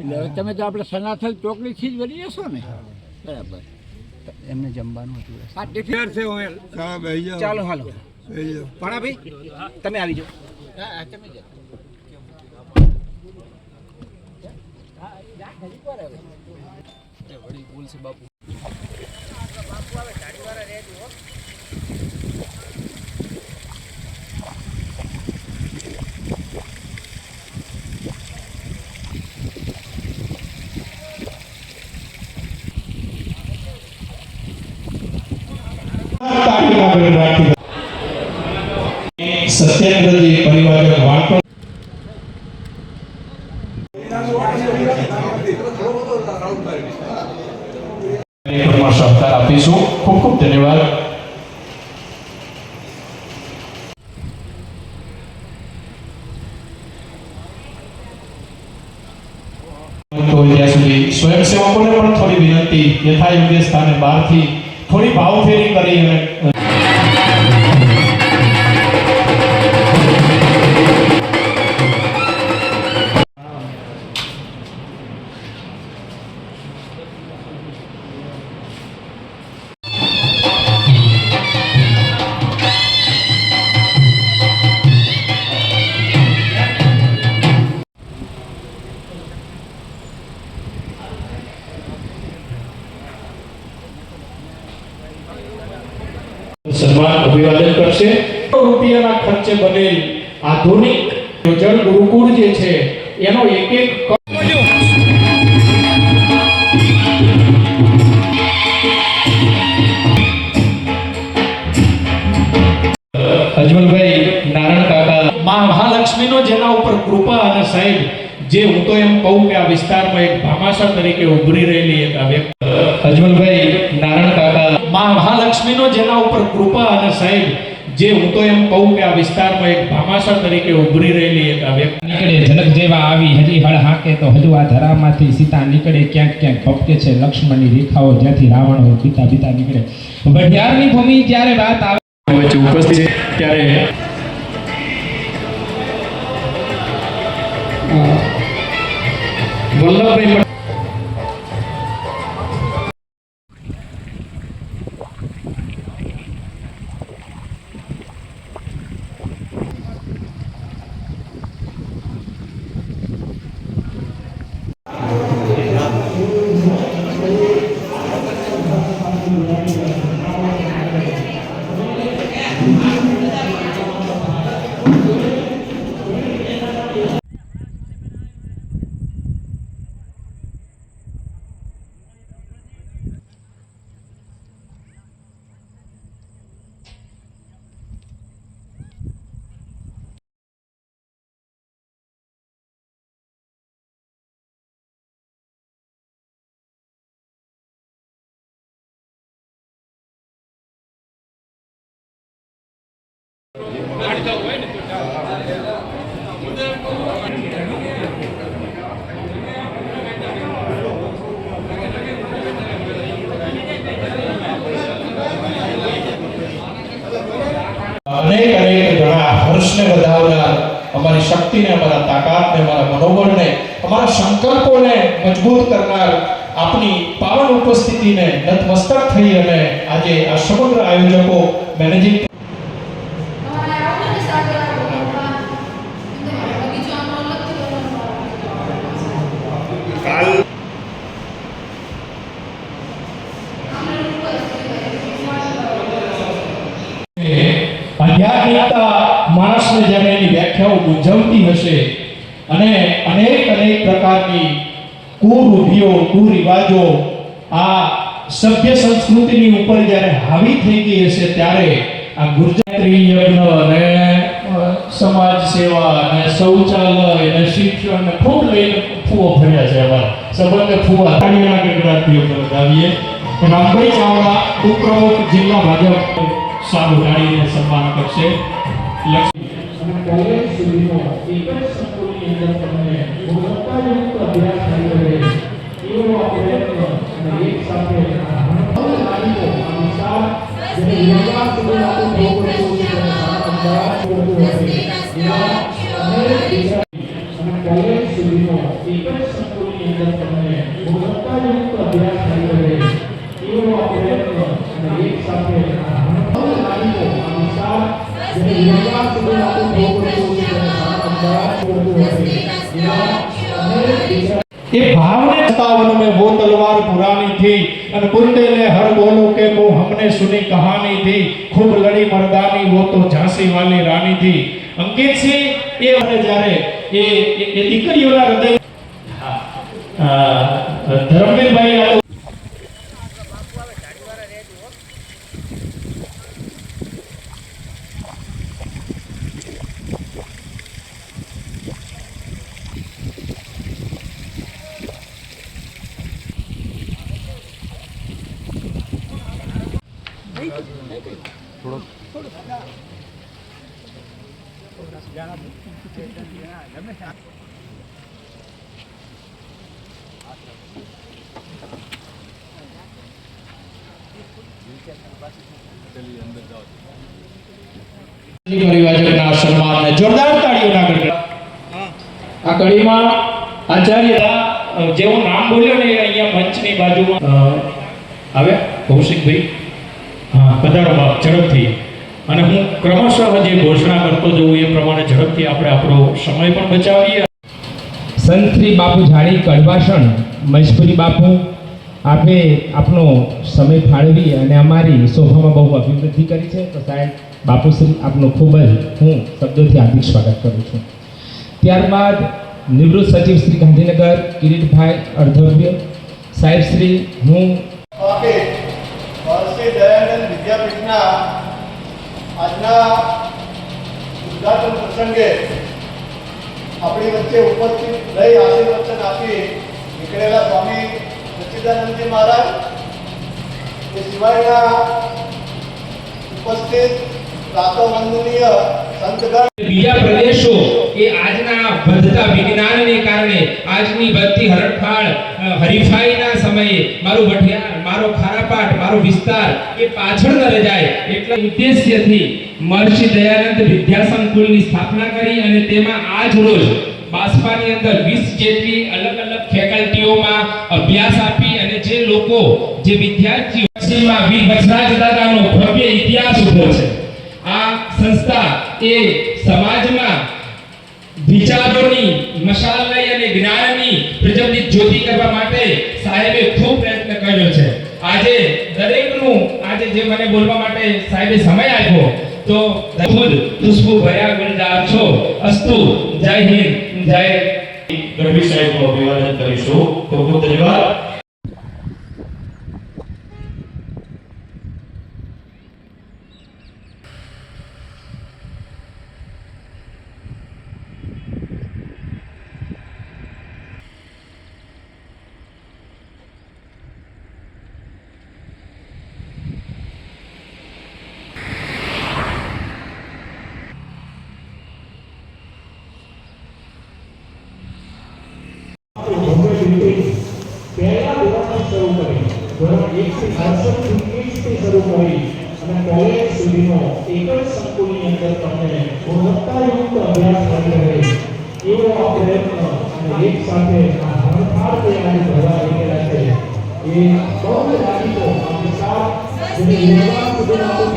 એટલે હવે તમે તો આપણે સનાથલ ચોકડીથી જ વળી જશો ને? બરાબર. એમને જમવાનું હતું. આ ટિફિન છે હું હા ચાલો હાલો. બેસી જાઓ. ભાણાભાઈ તમે આવી જાઓ. હા હા, તમે જાઓ. ત્યાં સુધી સ્વયંસેવકોને પણ થોડી વિનંતી યથાયોગ્ય સ્થાને બહારથી થોડી ભાવફેરી કરી અને સન્માન અભિવાદન કરશે. રૂપિયાના ખર્ચે બનેલ આધુનિક જળ ગુરુકુળ જે છે, એનો એક એક અજમલભાઈ, નારાયણ કાકા. મા મહાલક્ષ્મીનો જેના ઉપર કૃપા અને સાહેબ, જે હું તો એમ કહું કે આ વિસ્તારમાં એક ભામાશા તરીકે ઉભરી રહેલી એક આ વ્યક્તિ. અજમલભાઈ, નારાયણ મા મહાલક્ષ્મીનો જેના ઉપર કૃપા અને સાહેબ જે હું તો એમ કહું કે આ વિસ્તારમાં એક ભામાસા તરીકે ઉભરી રહેલી એક આ વ્યક્તિ નીકળે જનક જેવા આવી હજી હળ હાકે તો હજુ આ ધરામાંથી સીતા નીકળે ક્યાંક ક્યાંક ભપકે છે લક્ષ્મણની રેખાઓ જ્યાંથી રાવણ હોય પિતા પિતા નીકળે. વઢિયારની ભૂમિ જ્યારે વાત આવે વચ્ચે ઉપસ્થિત છે ત્યારે વલ્લભભાઈ અનેક અનેક ઘણા હર્ષને વધાવનાર અમારી શક્તિને, અમારા તાકાતને, અમારા મનોબળને, અમારા સંકલ્પોને મજબૂત કરનાર આપની પાવન ઉપસ્થિતિને નતમસ્તક થઈ અને આજે આ સમગ્ર આયોજકો મેનેજિંગ માણસને જ્યારે એની વ્યાખ્યાઓ મૂંઝવતી હશે અને અનેક અનેક પ્રકારની કુરૂઢિઓ કુરિવાજો આ સભ્ય સંસ્કૃતિની ઉપર જ્યારે હાવી થઈ ગઈ હશે ત્યારે આ ગુર્જરી યજ્ઞ અને સમાજ સેવા અને શૌચાલય અને શિક્ષણ ખૂબ લઈને ફૂવો ફર્યા છે અમારા. સંબંધ ફૂવા તાણીના ગુજરાતીઓ પર બતાવીએ રામભાઈ ચાવડા ઉપપ્રમુખ જિલ્લા ભાજપ સાબુ ગાડીને સન્માન કરશે. લક્ષ્મી અને કોલેજ સુધીનો એક જ સંકુલની અંદર તમને ગુણવત્તાયુક્ત અભ્યાસ થઈ રહે એવો આ પ્રયત્ન અને એક સાથે આ ભણતર તારીખો આ વિસ્તાર જેને યુવા ખૂબ લડી મરદાની હો તો ઝાંસી વાલી રાની થી અંકિતસિંહ એ જ્યારે એ દીકરીઓના હૃદય ધર્મવીરભાઈ આ સન્માનને જોરદાર તાળીઓના ગણગણાટ. આ કડીમાં આચાર્ય અ, નામ બોલ્યો ને અહીંયા મંચની બાજુમાં. અ, કૌશિકભાઈ? હા પધારો બાપ ઝડપથી. અને હું ક્રમશઃ જે ઘોષણા કરતો જઉં એ પ્રમાણે ઝડપથી આપણે આપણો સમય પણ બચાવીએ. સંત્રી બાપુ જાણી કડવાસણ મહેશ્વરી બાપુ આપે આપનો સમય ફાળવી અને અમારી શોભામાં બહુ અભિવૃદ્ધિ કરી છે. તો સાહેબ, બાપુશ્રી, આપનો ખૂબ જ હું શબ્દોથી હાર્દિક સ્વાગત કરું છું. ત્યારબાદ નિવૃત્ત સચિવ શ્રી ગાંધીનગર, કિરીટભાઈ અર્ધવ્ય. સાહેબ શ્રી, હું શ્રી દયાનંદ વિદ્યાપીઠના આજના આપણી વચ્ચે ઉપસ્થિત રહી આશીર્વચન આપી નીકળેલા સ્વામી સચ્ચિદાનંદજી મહારાજ, એ સિવાયના ઉપસ્થિત બીજા પ્રદેશો એ આજના વધતા વિજ્ઞાનને કારણે આજની વધતી હરણફાળ હરીફાઈના સમયે મારું વઢિયાર, મારો ખારાપાટ, મારો વિસ્તાર એ પાછળ ન જાય એટલા ઉદ્દેશ્યથી મહર્ષિ દયાનંદ વિદ્યાસંકુલની સ્થાપના કરી અને તેમાં આજ રોજ બાસ્પાની અંદર 20 જેટલી અલગ અલગ ફેકલ્ટીઓમાં અભ્યાસ આપી અને જે લોકો, જે વિદ્યાર્થીઓ પશ્ચિમમાં વીર વચરાજ દાદાનો ભવ્ય ઇતિહાસ ઊભો છે. આ સંસ્થા એ સમાજમાં વિચારોની મશાલ લઈ અને જ્ઞાનની પ્રજ્વલિત જ્યોતિ કરવા માટે સાહેબે ખૂબ પ્રયત્ન કર્યો છે. આજે દરેકનું આજે જે મને બોલવા માટે સાહેબે સમય આપ્યો તો ખુદ ખુશ્બુ ભયા ગુલજાર છો. અસ્તુ. જય હિન્દ. જય. ગઢવી સાહેબનું અભિવાદન કરીશું. ખૂબ ખૂબ ધન્યવાદ પહેલા ધોરણથી શરૂ કરી ધોરણ એક થી અડસઠથી વીસથી શરૂ કરી અને કોલેજ સુધીનો એક જ સંકુલની અંદર તમને ગુણવત્તાયુક્ત અભ્યાસ મળી રહે એવો આ પ્રયત્ન અને એક સાથે આ તૈયારી ભરવા લઈ છે એ બહુ જ આ વિશાળ જેને નિર્માણ સુધીનો આપણું